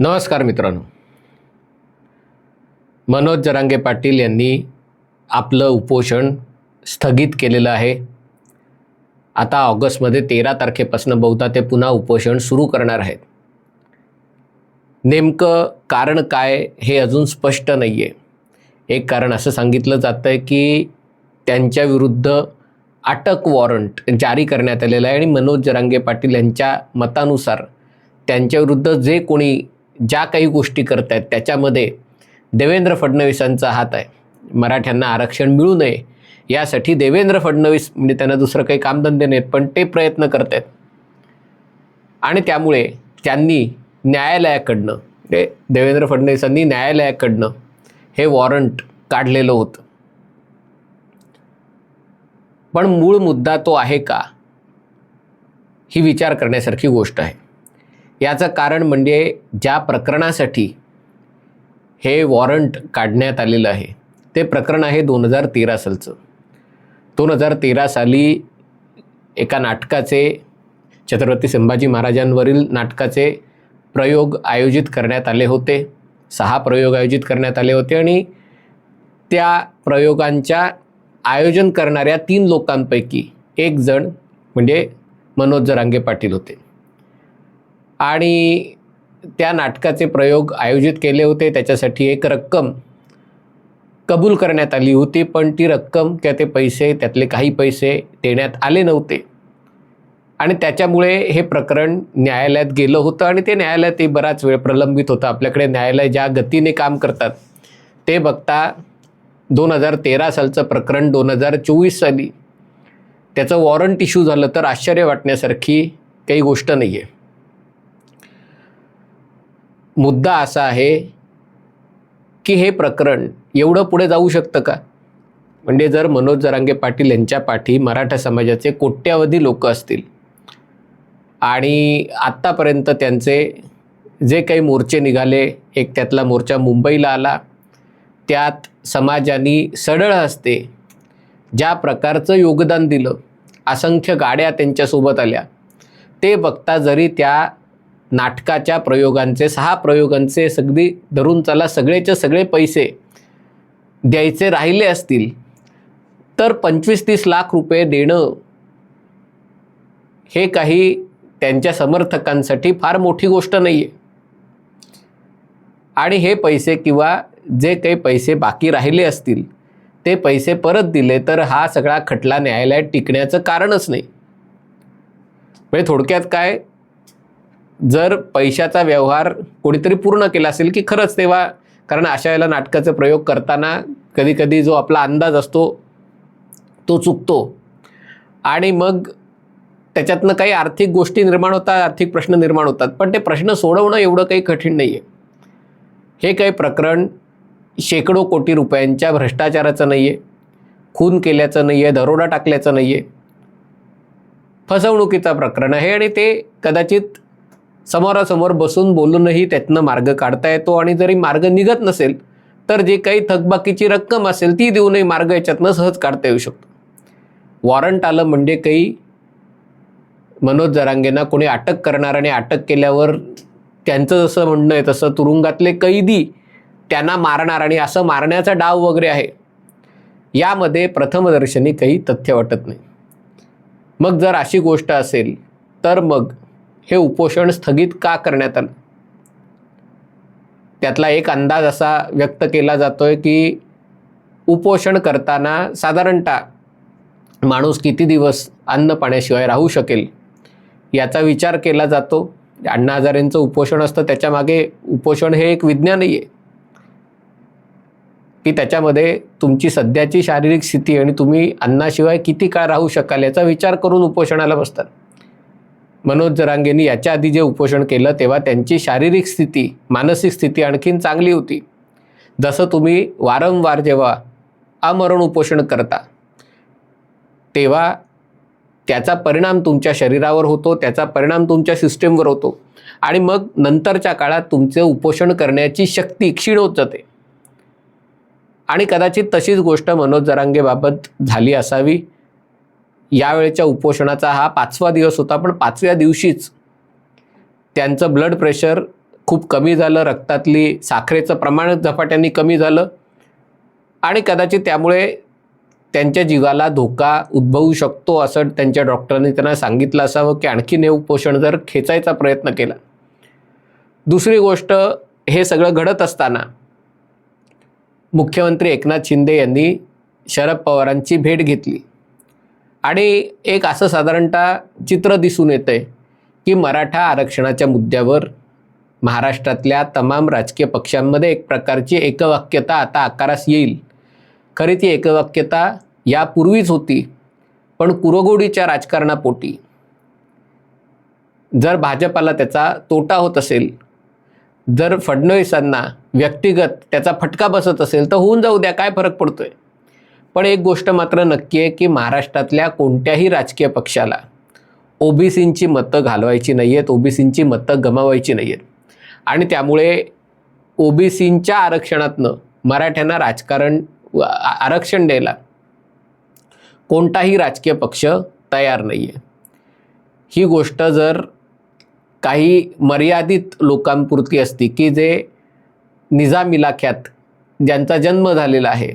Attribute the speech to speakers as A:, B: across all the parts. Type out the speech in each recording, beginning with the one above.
A: नमस्कार मित्रांनो. मनोज जरांगे पाटील यांनी आपलं उपोषण स्थगित केलेलं आहे. आता ऑगस्टमध्ये तेरा तारखेपासून बहुधा ते पुन्हा उपोषण सुरू करणार आहेत. नेमकं कारण काय हे अजून स्पष्ट नाही आहे एक कारण असं सांगितलं जातं आहे की त्यांच्याविरुद्ध अटक वॉरंट जारी करण्यात आलेलं आहे. आणि मनोज जरांगे पाटील यांच्या मतानुसार त्यांच्याविरुद्ध जे कोणी ज्या काही गोष्टी करत आहेत त्याच्यामध्ये देवेंद्र फडणवीसांचा हात आहे. मराठ्यांना आरक्षण मिळू नये यासाठी देवेंद्र फडणवीस म्हणजे त्यांना दुसरं काही कामधंदे नाहीत पण ते प्रयत्न करत आहेत आणि त्यामुळे त्यांनी न्यायालयाकडनं ते देवेंद्र फडणवीसांनी न्यायालयाकडनं हे वॉरंट काढलेलं होतं. पण मूळ मुद्दा तो आहे का? ही विचार करण्यासारखी गोष्ट आहे. याचं कारण म्हणजे ज्या प्रकरणासाठी हे वॉरंट काढण्यात आलेलं आहे ते प्रकरण आहे दोन हजार तेरा सालचं. दोन हजार तेरा साली एका नाटकाचे छत्रपती संभाजी महाराजांवरील नाटकाचे प्रयोग आयोजित करण्यात आले होते. सहा प्रयोग आयोजित करण्यात आले होते आणि त्या प्रयोगांच्या आयोजन करणाऱ्या तीन लोकांपैकी एक जण म्हणजे मनोज जरांगे पाटील होते. आणि त्या नाटकाचे प्रयोग आयोजित केले होते. त्याच्यासाठी एक रक्कम कबूल करण्यात आली होती पण ती रक्कम किंवा ते पैसे त्यातले काही पैसे देण्यात आले नव्हते. आणि त्याच्यामुळे हे प्रकरण न्यायालयात गेलं होतं आणि ते न्यायालयातही बराच वेळ प्रलंबित होतं. आपल्याकडे न्यायालय ज्या गतीने काम करतात ते बघता दोन हजार तेरा सालचं प्रकरण दोन हजार चोवीस साली त्याचं वॉरंट इश्यू झालं तर आश्चर्य वाटण्यासारखी काही गोष्ट नाही आहे मुद्दा असा आहे की हे प्रकरण एवढं पुढे जाऊ शकतं का? म्हणजे जर मनोज जरांगे पाटील यांच्या पाठी मराठा समाजाचे कोट्यावधी लोक असतील आणि आत्तापर्यंत त्यांचे जे काही मोर्चे निघाले एक त्यातला मोर्चा मुंबईला आला त्यात समाजाने सडळ हस्ते ज्या प्रकारचं योगदान दिलं असंख्य गाड्या त्यांच्यासोबत आल्या. ते बघता जरी त्या नाटकाच्या प्रयोगांचे सहा प्रयोगांचे सगळी धरून चला सगळेचे सगळे पैसे द्यायचे राहिले असतील तर पंचवीस तीस लाख रुपये देणं हे काही त्यांच्या समर्थकांसाठी फार मोठी गोष्ट नाही आहे आणि हे पैसे किंवा जे काही पैसे बाकी राहिले असतील ते पैसे परत दिले तर हा सगळा खटला न्यायालयात टिकण्याचं कारणच नाही. म्हणजे थोडक्यात काय जर पैशाचा व्यवहार कोणीतरी पूर्ण केला असेल की खरंच तेव्हा कारण अशा वेळेला नाटकाचे प्रयोग करताना कधीकधी जो आपला अंदाज असतो तो चुकतो. आणि मग त्याच्यातनं काही आर्थिक गोष्टी निर्माण होतात आर्थिक प्रश्न निर्माण होतात. पण ते प्रश्न सोडवणं एवढं काही कठीण नाही आहे हे काही प्रकरण शेकडो कोटी रुपयांच्या भ्रष्टाचाराचं नाही आहे खून केल्याचं नाही आहे दरोडा टाकल्याचं नाही आहे फसवणुकीचं प्रकरण आहे आणि ते कदाचित समोरासमोर बसून बोलूनही त्यातनं मार्ग काढता येतो आणि जरी मार्ग निघत नसेल तर जे काही थकबाकीची रक्कम असेल ती देऊनही मार्ग याच्यातनं सहज काढता येऊ शकतो. वॉरंट आलं म्हणजे काही मनोज जरांगेंना कोणी अटक करणार आणि अटक केल्यावर त्यांचं जसं म्हणणं आहे तसं तुरुंगातले कैदी त्यांना मारणार आणि असं मारण्याचा डाव वगैरे आहे. यामध्ये प्रथमदर्शनी काही तथ्य वाटत नाही. मग जर अशी गोष्ट असेल तर मग हे उपोषण स्थगित का करण्यात आलं? त्यातला एक अंदाज असा व्यक्त केला जातोय की उपोषण करताना साधारणतः माणूस किती दिवस अन्न पाण्याशिवाय राहू शकेल? याचा विचार केला जातो. अण्णा हजारेंचं उपोषण असतं त्याच्यामागे उपोषण हे एक विज्ञानही आहे. की त्याच्यामध्ये तुमची सध्याची शारीरिक स्थिती आणि तुम्ही अन्नाशिवाय किती काळ राहू शकाल याचा विचार करून उपोषणाला बसतात. मनोज जरांगेंनी याच्या आधी जे उपोषण केलं तेव्हा त्यांची शारीरिक स्थिती मानसिक स्थिती आणखीन चांगली होती. जसं तुम्ही वारंवार जेव्हा अमरण उपोषण करता तेव्हा त्याचा परिणाम तुमच्या शरीरावर होतो त्याचा परिणाम तुमच्या सिस्टीमवर होतो. आणि मग नंतरच्या काळात तुमचं उपोषण करण्याची शक्ती क्षीण होत जाते. आणि कदाचित तशीच गोष्ट मनोज जरांगेबाबत झाली असावी. यावेळेच्या उपोषणाचा हा पाचवा दिवस होता पण पाचव्या दिवशीच त्यांचं ब्लड प्रेशर खूप कमी झालं रक्तातली साखरेचं प्रमाण झपाट्याने कमी झालं. आणि कदाचित त्यामुळे त्यांच्या जीवाला धोका उद्भवू शकतो असं त्यांच्या डॉक्टरांनी त्यांना सांगितलं असावं की आणखीन हे उपोषण जर खेचायचा प्रयत्न केला. दुसरी गोष्ट हे सगळं घडत असताना मुख्यमंत्री एकनाथ शिंदे यांनी शरद पवारांची भेट घेतली. आणि एक असं साधारणतः चित्र दिसून येतं आहे की मराठा आरक्षणाच्या मुद्द्यावर महाराष्ट्रातल्या तमाम राजकीय पक्षांमध्ये एक प्रकारची एकवाक्यता आता आकारास येईल. खरी ती एकवाक्यता यापूर्वीच होती पण कुरघोडीच्या राजकारणापोटी. जर भाजपाला त्याचा तोटा होत असेल जर फडणवीसांना व्यक्तिगत त्याचा फटका बसत असेल तर होऊन जाऊ द्या काय फरक पडतोय? पण एक गोष्ट मात्र नक्की आहे की महाराष्ट्रातल्या कोणत्याही राजकीय पक्षाला ओबीसींची मतं घालवायची नाही आहेत ओबीसींची मतं गमावायची नाही आहेत आणि त्यामुळे ओबीसींच्या आरक्षणातनं मराठ्यांना राजकारण आरक्षण द्यायला कोणताही राजकीय पक्ष तयार नाही आहे ही गोष्ट जर काही मर्यादित लोकांपुरती असती की जे निजाम इलाख्यात ज्यांचा जन्म झालेला आहे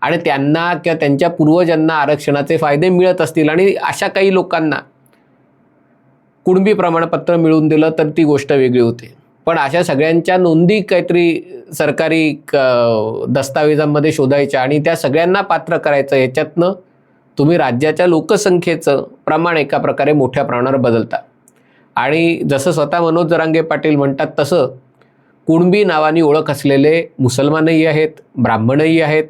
A: आणि त्यांना किंवा त्यांच्या पूर्वजांना आरक्षणाचे फायदे मिळत असतील आणि अशा काही लोकांना कुणबी प्रमाणपत्र मिळवून दिलं तर ती गोष्ट वेगळी होते. पण अशा सगळ्यांच्या नोंदी काहीतरी सरकारी क- दस्तावेजांमध्ये शोधायच्या आणि त्या सगळ्यांना पात्र करायचं याच्यातनं तुम्ही राज्याच्या लोकसंख्येचं प्रमाण एका प्रकारे मोठ्या प्रमाणावर बदलता. आणि जसं स्वतः मनोज जरांगे पाटील म्हणतात तसं कुणबी नावानी ओळख असलेले मुसलमानही आहेत ब्राह्मणही आहेत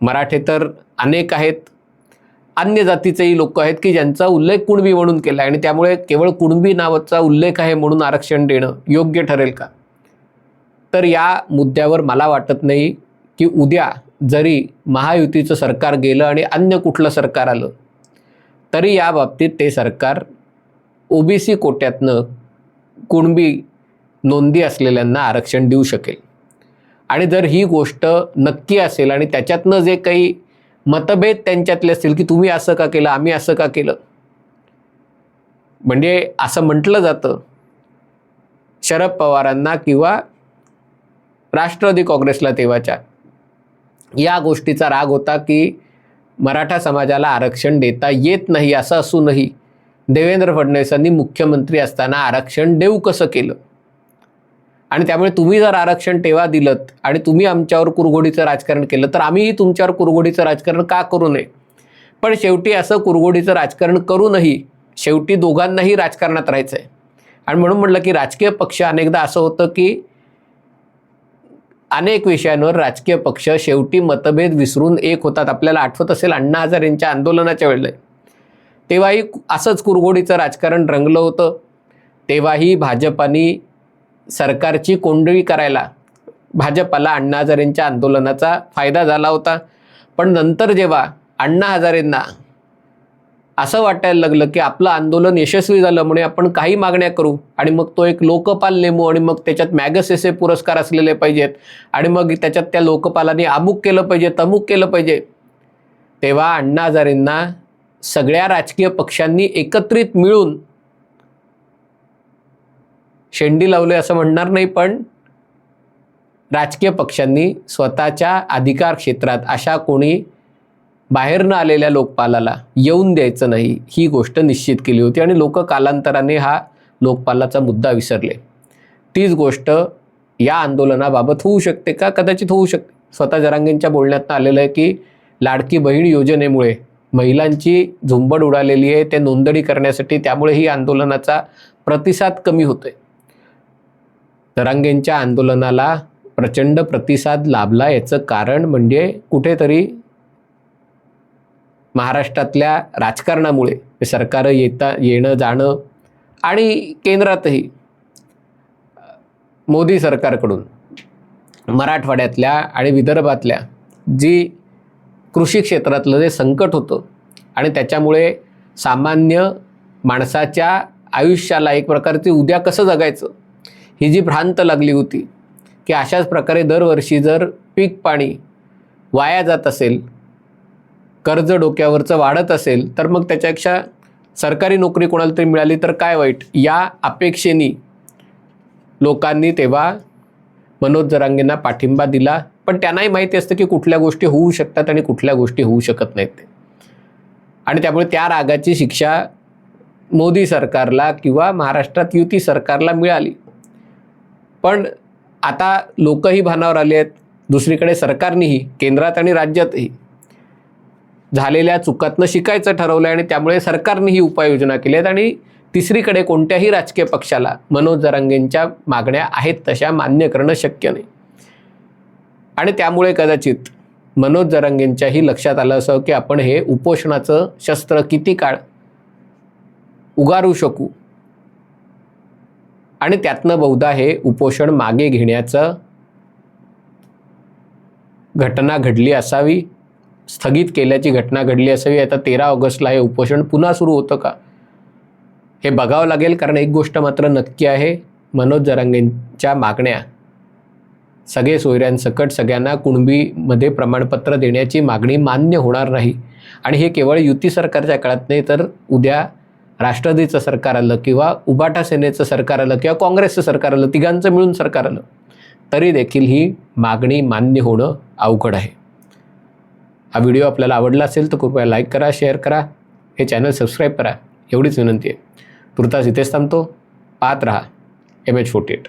A: मराठे तर अनेक आहेत अन्य जातीचेही लोक आहेत की ज्यांचा उल्लेख कुणबी म्हणून केला आणि त्यामुळे केवळ कुणबी नावाचा उल्लेख आहे म्हणून आरक्षण देणं योग्य ठरेल का? तर या मुद्द्यावर मला वाटत नाही की उद्या जरी महायुतीचं सरकार गेलं आणि अन्य कुठलं सरकार आलं तरी या बाबतीत ते सरकार ओबीसी कोट्यातनं कुणबी नोंदी असलेल्यांना आरक्षण देऊ शकेल. आणि जर ही गोष्ट नक्की असेल आणि त्याच्यातनं जे काही मतभेद त्यांच्यातले असतील की तुम्ही असं का केलं आम्ही असं का केलं म्हणजे असं म्हटलं जातं शरद पवारांना किंवा राष्ट्रवादी काँग्रेसला तेव्हाच्या या गोष्टीचा राग होता की मराठा समाजाला आरक्षण देता येत नाही असं असूनही देवेंद्र फडणवीसांनी मुख्यमंत्री असताना आरक्षण देऊ कसं केलं? आणि त्यामुळे तुम्ही जर आरक्षण तेव्हा दिलं आणि तुम्ही आमच्यावर कुरघोडीचं राजकारण केलं तर आम्हीही तुमच्यावर कुरघोडीचं राजकारण का करू नये? पण शेवटी असं कुरघोडीचं राजकारण करूनही शेवटी दोघांनाही राजकारणात राहायचं आहे आणि म्हणून म्हटलं की राजकीय पक्ष अनेकदा असं होतं की अनेक विषयांवर राजकीय पक्ष शेवटी मतभेद विसरून एक होतात. आपल्याला आठवत असेल अण्णा हजारेंच्या आंदोलनाच्या वेळेला. तेव्हाही असंच कुरघोडीचं राजकारण रंगलं होतं. तेव्हाही भाजपानी सरकारची कोंडळी करायला भाजपाला अण्णा हजारेंच्या आंदोलनाचा फायदा झाला होता. पण नंतर जेव्हा अण्णा हजारेंना असं वाटायला लागलं की आपलं आंदोलन यशस्वी झालं म्हणे आपण काही मागण्या करू आणि मग तो एक लोकपाल नेमू आणि मग त्याच्यात मॅगसेसे पुरस्कार असलेले पाहिजेत आणि मग त्याच्यात त्या लोकपालाने अमुक केलं पाहिजे तमुक केलं पाहिजे. तेव्हा अण्णा हजारेंना सगळ्या राजकीय पक्षांनी एकत्रित मिळून शेंडी लावले असं म्हणणार नाही पण राजकीय पक्षांनी स्वतःच्या अधिकार क्षेत्रात अशा कोणी बाहेरनं आलेल्या लोकपालाला येऊन द्यायचं नाही ही गोष्ट निश्चित केली होती आणि लोक कालांतराने हा लोकपालाचा मुद्दा विसरले. तीच गोष्ट या आंदोलनाबाबत होऊ शकते का? कदाचित होऊ शकते स्वतः जरांगेंच्या बोलण्यातनं आलेलं आहे की लाडकी बहीण योजनेमुळे महिलांची झुंबड उडालेली आहे ते नोंदणी करण्यासाठी त्यामुळे ही आंदोलनाचा प्रतिसाद कमी होतोय. जरांगेंच्या आंदोलनाला प्रचंड प्रतिसाद लाभला याचं कारण म्हणजे कुठेतरी महाराष्ट्रातल्या राजकारणामुळे सरकार येता येणं जाणं आणि केंद्रातही मोदी सरकारकडून मराठवाड्यातल्या आणि विदर्भातल्या जी कृषी क्षेत्रातलं जे संकट होतं आणि त्याच्यामुळे सामान्य माणसाच्या आयुष्याला एक प्रकारचे उद्या कसं जगायचं? ही जी भ्रांत लागली होती की अशाच प्रकारे दरवर्षी जर पीक पाणी वाया जात असेल कर्ज डोक्यावरचं वाढत असेल तर मग त्याच्यापेक्षा सरकारी नोकरी कोणाला तरी मिळाली तर काय वाईट? या अपेक्षेने लोकांनी तेव्हा मनोज जरांगेंना पाठिंबा दिला. पण त्यांनाही माहिती असतं की कुठल्या गोष्टी होऊ शकतात आणि कुठल्या गोष्टी होऊ शकत नाहीत. आणि त्यामुळे त्या रागाची शिक्षा मोदी सरकारला किंवा महाराष्ट्रात युती सरकारला मिळाली. पण आता लोकही भानावर आले आहेत. दुसरीकडे सरकारनेही केंद्रात आणि राज्यातही. झालेल्या चुकातनं शिकायचं ठरवलं आणि त्यामुळे सरकारने ही उपाययोजना केली आहेत. आणि तिसरीकडे कोणत्याही राजकीय पक्षाला मनोज जरांगेंच्या मागण्या आहेत तशा मान्य करणं शक्य नाही. आणि त्यामुळे कदाचित मनोज जरांगेंच्याही लक्षात आलं असं की आपण हे उपोषणाचं शस्त्र किती काळ उगारू शकू? आणि त्यातनं बहुधा हे उपोषण मागे घेण्याचं घटना घडली असावी. स्थगित केल्याची घटना घडली असावी. आता तेरा ऑगस्टला हे उपोषण पुन्हा सुरू होतं का? हे बघावं लागेल कारण एक गोष्ट मात्र नक्की आहे. मनोज जरांगेंच्या मागण्या. सगळे सोयऱ्यांसकट सगळ्यांना कुणबीमध्ये प्रमाणपत्र देण्याची मागणी मान्य होणार नाही. आणि हे केवळ युती सरकारच्या काळात नाही तर उद्या राष्ट्रवादीचं सरकार आलं किंवा उबाटा सेनेचं सरकार आलं किंवा काँग्रेसचं सरकार आलं तिघांचं मिळून सरकार आलं तरी देखील ही मागणी मान्य होणं अवघड आहे. हा व्हिडिओ आपल्याला आवडला असेल तर कृपया लाईक करा शेअर करा. हे चॅनल सबस्क्राईब करा. एवढीच विनंती आहे. तुर्तास इथेच थांबतो. पाहत रहा. M H forty eight